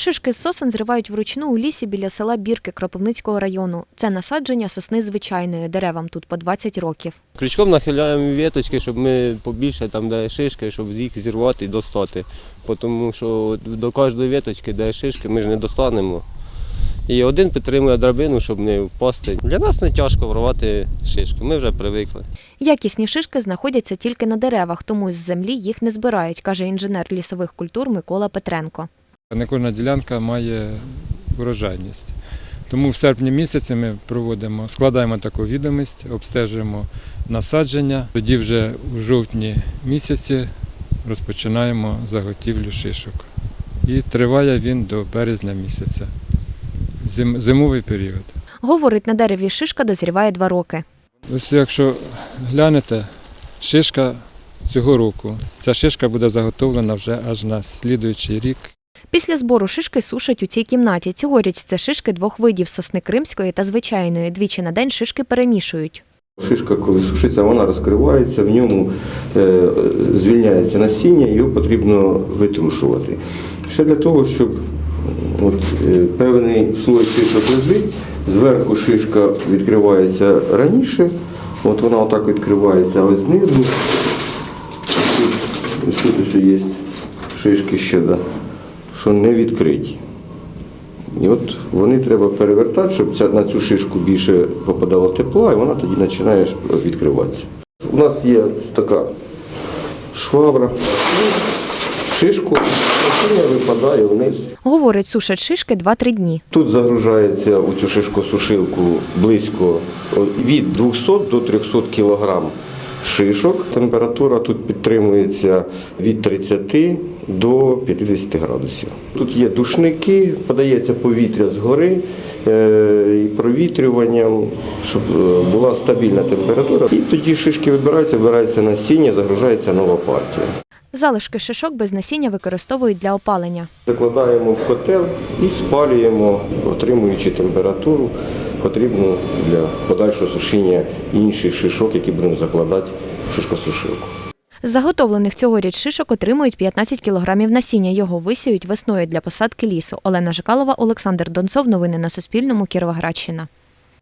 Шишки з сосен зривають вручну у лісі біля села Бірки Кропивницького району. Це насадження сосни звичайної, деревам тут по 20 років. Крючком нахиляємо віточки, щоб ми побільше там, де шишки, щоб їх зірвати і достати. Тому що до кожної віточки, де шишки, ми ж не достанемо. І один підтримує драбину, щоб не впасти. Для нас не тяжко врвати шишки, ми вже привикли. Якісні шишки знаходяться тільки на деревах, тому з землі їх не збирають, каже інженер лісових культур Микола Петренко. Не кожна ділянка має урожайність. Тому в серпні місяці ми проводимо, складаємо таку відомість, обстежуємо насадження. Тоді вже у жовтні місяці розпочинаємо заготівлю шишок. І триває він до березня місяця. Зим- зимовий період. Говорить, на дереві шишка дозріває два роки. Ось якщо глянете, шишка цього року, ця шишка буде заготовлена вже аж на слідуючий рік. Після збору шишки сушать у цій кімнаті. Цьогоріч це шишки двох видів сосни кримської та звичайної. Двічі на день шишки перемішують. Шишка, коли сушиться, вона розкривається, в ньому е, звільняється насіння, його потрібно витрушувати. Ще для того, щоб от, е, певний слой шишок лежить, зверху шишка відкривається раніше, от вона отак відкривається, а ось знизу, ось тут ось є шишки ще, да, що не відкриті. І от вони треба перевертати, щоб ця, на цю шишку більше попадало тепла, і вона тоді починає відкриватися. У нас є така швабра. Шишку насіння випадає вниз. Говорить, сушать шишки 2-3 дні. Тут загружається у цю шишку-сушилку близько від 200 до 300 кг шишок. Температура тут підтримується від 30 до 50 градусів. Тут є душники, подається повітря згори е, і провітрюванням, щоб е, була стабільна температура. І тоді шишки вибираються, вибирається насіння, загружається нова партія. Залишки шишок без насіння використовують для опалення. Закладаємо в котел і спалюємо, отримуючи температуру, потрібну для подальшого сушіння інших шишок, які будемо закладати в шишкосушилку. З заготовлених цьогоріч шишок отримують 15 кілограмів насіння. Його висіють весною для посадки лісу. Олена Жикалова, Олександр Донцов. Новини на Суспільному. Кіровоградщина.